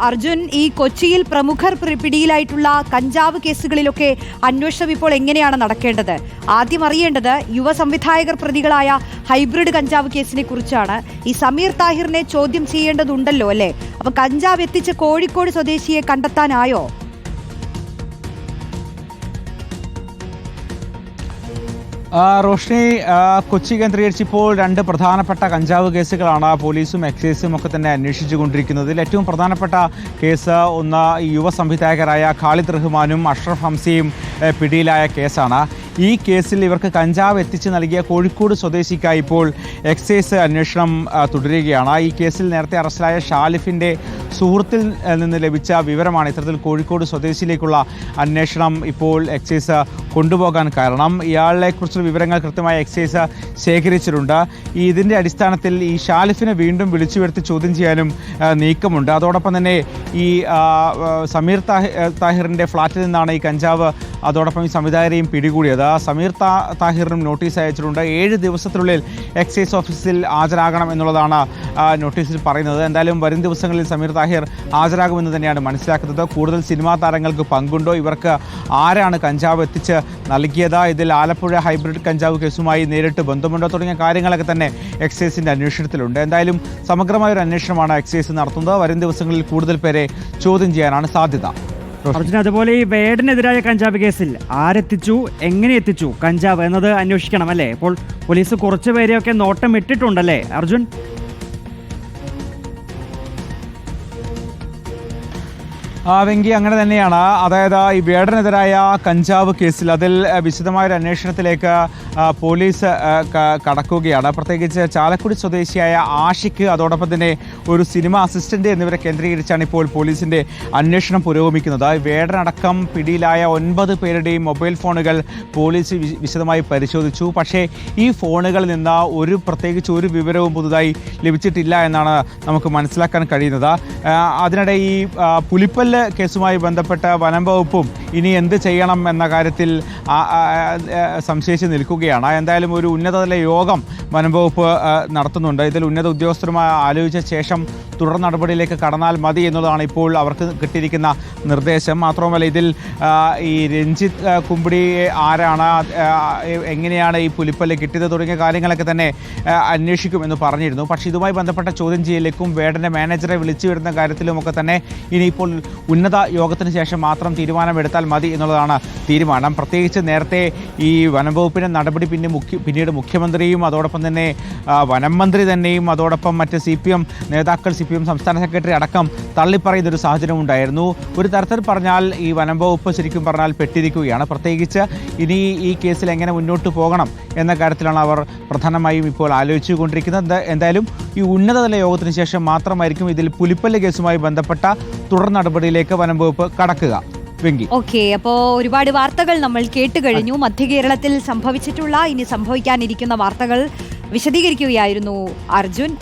അർജുൻ ഈ കൊച്ചിയിൽ പ്രമുഖർ പ്രി- പിടിയിലായിട്ടുള്ള കഞ്ചാവ് കേസുകളിലൊക്കെ അന്വേഷണം ഇപ്പോൾ എങ്ങനെയാണ് നടക്കേണ്ടത്? ആദ്യം അറിയേണ്ടത് യുവ സംവിധായകർ പ്രതികളായ ഹൈബ്രിഡ് കഞ്ചാവ് കേസിനെ കുറിച്ചാണ്. ഈ സമീർ താഹിറിനെ ചോദ്യം ചെയ്യേണ്ടതുണ്ടല്ലോ അല്ലേ? അപ്പൊ കഞ്ചാവ് എത്തിച്ച് കോഴിക്കോട് സ്വദേശിയെ കണ്ടെത്താനായോ? റോഷ്നി കൊച്ചി കേന്ദ്രീകരിച്ചിപ്പോൾ രണ്ട് പ്രധാനപ്പെട്ട കഞ്ചാവ് കേസുകളാണ് പോലീസും എക്സൈസും ഒക്കെ തന്നെ അന്വേഷിച്ചു കൊണ്ടിരിക്കുന്നത് ഇതിൽ ഏറ്റവും പ്രധാനപ്പെട്ട കേസ് ഒന്ന് യുവ സംവിധായകരായ ഖാലിദ് റഹ്മാനും അഷ്റഫ് ഹംസയും പിടിയിലായ കേസാണ്. ഈ കേസിൽ ഇവർക്ക് കഞ്ചാവ് എത്തിച്ചു നൽകിയ കോഴിക്കോട് സ്വദേശിക്കായി ഇപ്പോൾ എക്സൈസ് അന്വേഷണം തുടരുകയാണ്. ഈ കേസിൽ നേരത്തെ അറസ്റ്റിലായ ഷാലിഫിന്റെ സുഹൃത്തിൽ നിന്ന് ലഭിച്ച വിവരമാണ് ഇത്തരത്തിൽ കോഴിക്കോട് സ്വദേശിയിലേക്കുള്ള അന്വേഷണം ഇപ്പോൾ എക്സൈസ് കൊണ്ടുപോകാൻ കാരണം. ഇയാളെക്കുറിച്ചുള്ള വിവരങ്ങൾ കൃത്യമായി എക്സൈസ് ശേഖരിച്ചിട്ടുണ്ട്. ഈ ഇതിന്റെ അടിസ്ഥാനത്തിൽ ഈ ഷാലിഫിനെ വീണ്ടും വിളിച്ചു വരുത്തി ചോദ്യം ചെയ്യാനും നീക്കമുണ്ട്. അതോടൊപ്പം തന്നെ ഈ സമീർ താഹി താഹിറിന്റെ ഫ്ളാറ്റിൽ നിന്നാണ് ഈ കഞ്ചാവ് അതോടൊപ്പം ഈ സംവിധായകരെയും പിടികൂടിയത്. സമീർ താ താഹിറിനും നോട്ടീസ് അയച്ചിട്ടുണ്ട്. ഏഴ് ദിവസത്തിനുള്ളിൽ എക്സൈസ് ഓഫീസിൽ ഹാജരാകണം എന്നുള്ളതാണ് നോട്ടീസിൽ പറയുന്നത്. എന്തായാലും വരും ദിവസങ്ങളിൽ സമീർ താഹിർ ഹാജരാകുമെന്ന് തന്നെയാണ് മനസ്സിലാക്കുന്നത്. കൂടുതൽ സിനിമാ താരങ്ങൾക്ക് പങ്കുണ്ടോ? ഇവർക്ക് ആരാണ് കഞ്ചാവ് എത്തിച്ച് നൽകിയത്? ഇതിൽ ആലപ്പുഴ ഹൈബ്രിഡ് കഞ്ചാവ് കേസുമായി നേരിട്ട് ബന്ധമുണ്ടോ? തുടങ്ങിയ കാര്യങ്ങളൊക്കെ തന്നെ എക്സൈസിന്റെ അന്വേഷണത്തിലുണ്ട്. എന്തായാലും സമഗ്രമായ ഒരു അന്വേഷണമാണ് എക്സൈസ് നടത്തുന്നത്. വരും ദിവസങ്ങളിൽ കൂടുതൽ പേരെ ചോദ്യം ചെയ്യാനാണ് സാധ്യത. അർജുന അതുപോലെ ഈ വേടനെതിരായ കഞ്ചാവ് കേസിൽ ആരെത്തിച്ചു എങ്ങനെ എത്തിച്ചു കഞ്ചാവ് എന്നത് അന്വേഷിക്കണം അല്ലേ? ഇപ്പോൾ പോലീസ് കുറച്ച് പേരെയൊക്കെ നോട്ടം ഇട്ടിട്ടുണ്ടല്ലേ അർജുൻ? വെങ്കി അങ്ങനെ തന്നെയാണ്. അതായത് ഈ വേടനെതിരായ കഞ്ചാവ് കേസിൽ അതിൽ വിശദമായ ഒരു അന്വേഷണത്തിലേക്ക് പോലീസ് കടക്കുകയാണ്. പ്രത്യേകിച്ച് ചാലക്കുടി സ്വദേശിയായ ആഷിക്ക് അതോടൊപ്പം തന്നെ ഒരു സിനിമ അസിസ്റ്റന്റ് എന്നിവരെ കേന്ദ്രീകരിച്ചാണ് ഇപ്പോൾ പോലീസിന്റെ അന്വേഷണം പുരോഗമിക്കുന്നത്. വേടനടക്കം പിടിയിലായ ഒൻപത് പേരുടെയും മൊബൈൽ ഫോണുകൾ പോലീസ് വിശദമായി പരിശോധിച്ചു. പക്ഷേ ഈ ഫോണുകളിൽ നിന്ന് ഒരു പ്രത്യേകിച്ച് ഒരു വിവരവും പുതുതായി ലഭിച്ചിട്ടില്ല എന്നാണ് നമുക്ക് മനസ്സിലാക്കാൻ കഴിയുന്നത്. അതിനിടെ ഈ പുലിപ്പല്ല് കേസുമായി ബന്ധപ്പെട്ട വനം വകുപ്പും ഇനി എന്ത് ചെയ്യണം എന്ന കാര്യത്തിൽ സംശയിച്ച് ആ, ആ, എന്തായാലും ഒരു ഉന്നതതല യോഗം വനംവകുപ്പ് നടത്തുന്നുണ്ട്. ഇതിൽ ഉന്നത ഉദ്യോഗസ്ഥരുമായി ആലോചിച്ച ശേഷം തുടർ നടപടിയിലേക്ക് കടന്നാൽ മതി എന്നുള്ളതാണ് ഇപ്പോൾ അവർക്ക് കിട്ടിയിരിക്കുന്ന നിർദ്ദേശം. മാത്രവുമല്ല ഇതിൽ ഈ രഞ്ജിത്ത് കുമ്പിടി ആരാണ് എങ്ങനെയാണ് ഈ പുലിപ്പല്ല് കിട്ടിയത് തുടങ്ങിയ കാര്യങ്ങളൊക്കെ തന്നെ അന്വേഷിക്കുമെന്ന് പറഞ്ഞിരുന്നു. പക്ഷേ ഇതുമായി ബന്ധപ്പെട്ട ചോദ്യം ചെയ്യലേക്കും വേടന്റെ മാനേജറെ വിളിച്ചു വരുന്ന കാര്യത്തിലുമൊക്കെ തന്നെ ഇനിയിപ്പോൾ ഉന്നത യോഗത്തിന് ശേഷം മാത്രം തീരുമാനമെടുത്താൽ മതി എന്നുള്ളതാണ് തീരുമാനം. പ്രത്യേകിച്ച് നേരത്തെ ഈ വനംവകുപ്പിന്റെ നടപടി പിന്നെ മുഖ്യ പിന്നീട് മുഖ്യമന്ത്രിയും അതോടൊപ്പം തന്നെ വനം മന്ത്രി തന്നെയും അതോടൊപ്പം മറ്റ് സി പി എം നേതാക്കൾ സി പി എം സംസ്ഥാന സെക്രട്ടറി അടക്കം തള്ളിപ്പറയുന്ന ഒരു സാഹചര്യം ഉണ്ടായിരുന്നു. ഒരു തരത്തിൽ പറഞ്ഞാൽ ഈ വനം വകുപ്പ് ശരിക്കും പറഞ്ഞാൽ പെട്ടിരിക്കുകയാണ്. പ്രത്യേകിച്ച് ഇനി ഈ കേസിൽ എങ്ങനെ മുന്നോട്ട് പോകണം എന്ന കാര്യത്തിലാണ് അവർ പ്രധാനമായും ഇപ്പോൾ ആലോചിച്ചു കൊണ്ടിരിക്കുന്നത് എന്തായാലും ഈ ഉന്നതതല യോഗത്തിന് ശേഷം മാത്രമായിരിക്കും ഇതിൽ പുലിപ്പല്ല് കേസുമായി ബന്ധപ്പെട്ട തുടർ നടപടിയിലേക്ക് വനം വകുപ്പ് കടക്കുക. വെങ്കി ഓക്കെ അപ്പോ ഒരുപാട് വാർത്തകൾ നമ്മൾ കേട്ട് കഴിഞ്ഞു. മധ്യ കേരളത്തിൽ സംഭവിച്ചിട്ടുള്ള ഇനി സംഭവിക്കാനിരിക്കുന്ന വാർത്തകൾ വിശദീകരിക്കുകയായിരുന്നു അർജുൻ.